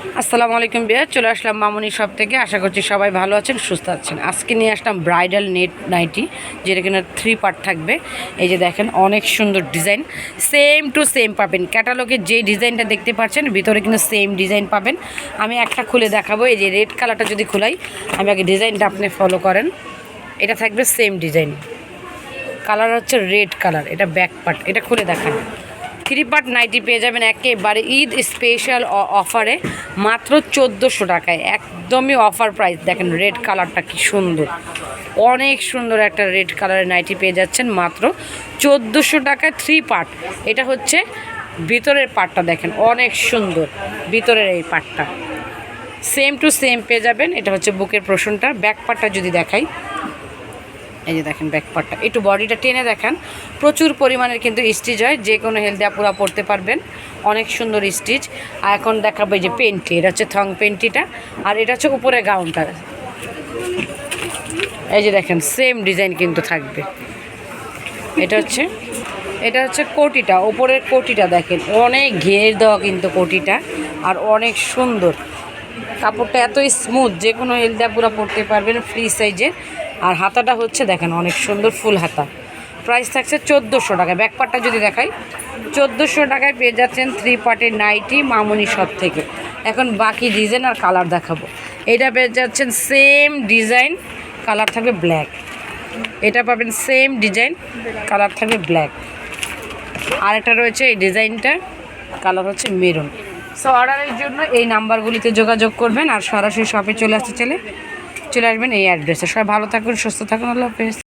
আসসালামু আলাইকুম বিয়া চলে আসলাম মামুনি শপ থেকে। আশা করছি সবাই ভালো আছেন, সুস্থ আছেন। আজকে নিয়ে আসলাম ব্রাইডাল নেট নাইটি যেটা কিনা থ্রি পার্ট থাকবে। এই যে দেখেন, অনেক সুন্দর ডিজাইন সেম টু সেম পাবেন। ক্যাটালগে যে ডিজাইনটা দেখতে পাচ্ছেন, ভিতরে কিন্তু সেম ডিজাইন পাবেন। আমি একটা খুলে দেখাবো, এই যে রেড কালারটা যদি খোলাই, আমি আগে ডিজাইনটা আপনি ফলো করেন। এটা থাকবে সেম ডিজাইন কালার হচ্ছে রেড কালার এটা ব্যাক পার্ট এটা খুলে দেখান। থ্রি পার্ট নাইটি পেয়ে যাবেন একেবারে ঈদ স্পেশাল অফারে মাত্র চোদ্দোশো টাকায়। একদমই অফার প্রাইস দেখেন রেড কালারটা কি সুন্দর। অনেক সুন্দর একটা রেড কালারের নাইটি পেয়ে যাচ্ছেন, মাত্র চোদ্দোশো টাকায় থ্রি পার্ট এটা হচ্ছে ভিতরের পার্টটা দেখেন, অনেক সুন্দর ভিতরের এই পার্টটা সেম টু সেম পেয়ে যাবেন, এটা হচ্ছে বুকের প্রশ্নটা ব্যাক পার্টটা যদি দেখাই এই যে দেখেন ব্যাক পার্টটা একটু বডিটা টেনে দেখেন। প্রচুর পরিমাণের কিন্তু স্টিচ হয়। যে কোনো হেলদি আপুরা পরতে পারবেন। অনেক সুন্দর স্টিচ আর এখন দেখাবো যে পেন্টি এটা হচ্ছে থং পেন্টিটা আর এটা হচ্ছে উপরে গাউনটা এই যে দেখেন সেম ডিজাইন কিন্তু থাকবে। এটা হচ্ছে এটা হচ্ছে কোটিটা। ওপরের কোটিটা দেখেন। অনেক ঘের দেওয়া কিন্তু কোটিটা। আর অনেক সুন্দর। কাপড়টা এত স্মুথ যে কোনো হেলদা পুরো পরতে পারবেন ফ্রি সাইজের আর হাতাটা হচ্ছে দেখেন অনেক সুন্দর ফুল হাতা। প্রাইস থাকছে চোদ্দোশো টাকা ব্যাক পার্টটা যদি দেখাই, চোদ্দোশো টাকায় পেয়ে যাচ্ছেন থ্রি পার্টের নাইটি মামুনি শপ থেকে। এখন বাকি ডিজাইন আর কালার দেখাবো। এটা পেয়ে যাচ্ছেন সেম ডিজাইন কালার থাকবে ব্ল্যাক এটা পাবেন সেম ডিজাইন কালার থাকবে ব্ল্যাক আর একটা রয়েছে এই ডিজাইনটা কালার হচ্ছে মেরুন সো অর্ডারের জন্য এই নাম্বারগুলিতে যোগাযোগ করবেন আর সরাসরি শপে চলে আসতে চলে চলে আসবেন এই অ্যাড্রেসে। সবাই ভালো থাকুন সুস্থ থাকুন আল্লাহ হাফেজ।